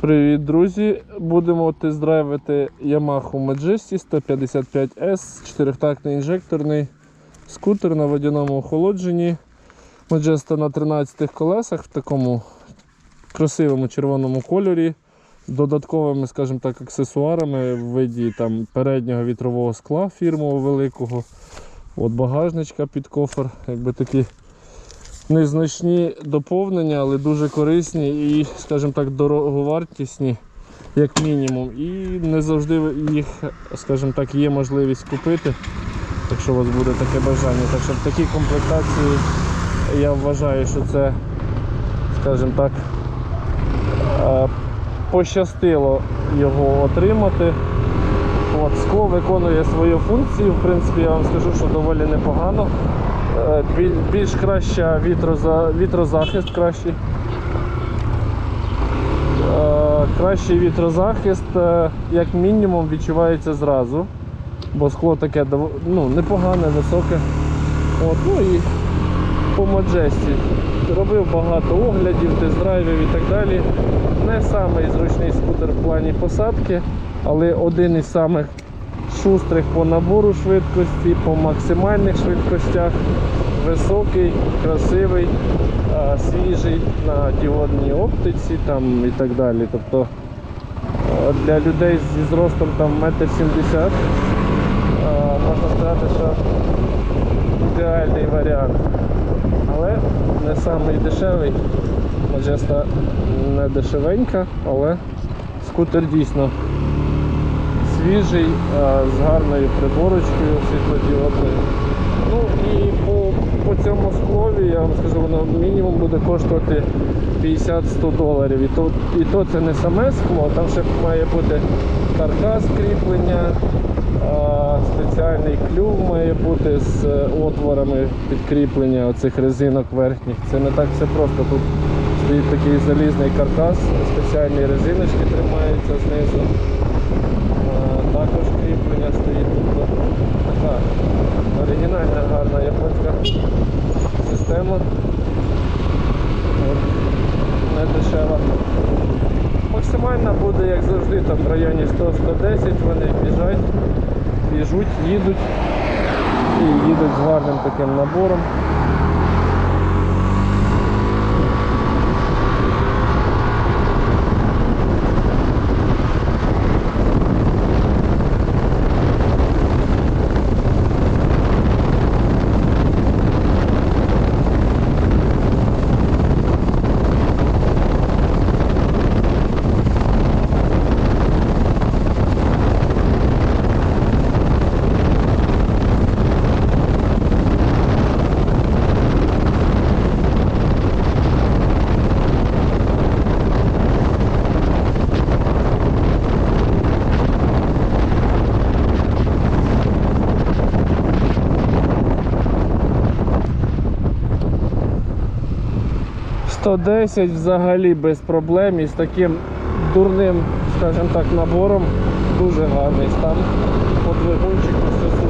Привіт, друзі! Будемо тест-драйвити Yamaha Majesty 155S, чотирьохтактний інжекторний скутер на водяному охолодженні. Majesty на 13 колесах в такому красивому червоному кольорі з додатковими, скажімо так, аксесуарами в виді там, переднього вітрового скла фірмового великого. От багажничка під кофр, якби такі незначні доповнення, але дуже корисні і, скажімо так, дороговартісні, як мінімум. І не завжди їх, скажімо так, є можливість купити, якщо у вас буде таке бажання. Так що в такій комплектації я вважаю, що це, скажімо так, е, пощастило його отримати. От, скло виконує свою функцію, в принципі, я вам скажу, що доволі непогано. Е, біль- Більш краща вітроза... вітрозахист кращий. Е, Кращий вітрозахист, е, як мінімум, відчувається зразу, бо скло таке ну, непогане, високе. От, ну і по Маджесті. Робив багато оглядів, тест-драйвів і так далі. Не самий зручний скутер в плані посадки, але один із самих шустрих по набору швидкості, по максимальних швидкостях. Високий, красивий, свіжий на діодній оптиці там, і так далі. Тобто для людей зі зростом там 1,70 м можна сказати, що ідеальний варіант. Але не самий дешевий. Маджеста не дешевенька, але скутер дійсно свіжий, з гарною приборочкою світлодіодною. Ну і по, по цьому склові, я вам скажу, воно мінімум буде коштувати 50-100 доларів. І то, і то це не саме скло, там ще має бути каркас кріплення, спеціальний клюв має бути з е, отворами підкріплення оцих резинок верхніх. Це не так все просто. Тут стоїть такий залізний каркас, спеціальні резиночки тримаються знизу. А, Також кріплення стоїть. Тобто така оригінальна, гарна японська система. Не дешева. Максимальна буде, як завжди, там в районі 100-110 вони біжать, біжуть, їдуть і їдуть з гарним таким набором. – 110 взагалі без проблем і з таким дурним, скажімо так, набором дуже гарний стан. По двигунчику все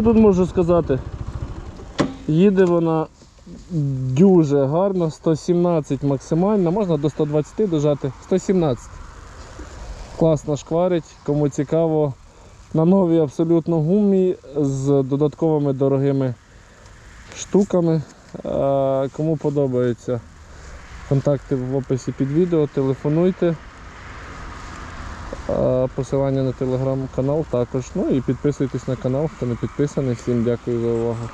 Що тут можу сказати? Їде вона дуже гарно, 117 максимально, можна до 120 дожати, 117. Класно шкварить, кому цікаво. На новій абсолютно гумі з додатковими дорогими штуками. Е, Кому подобається, контакти в описі під відео, телефонуйте. Посилання на телеграм-канал також. Ну і підписуйтесь на канал, хто не підписаний. Всім дякую за увагу.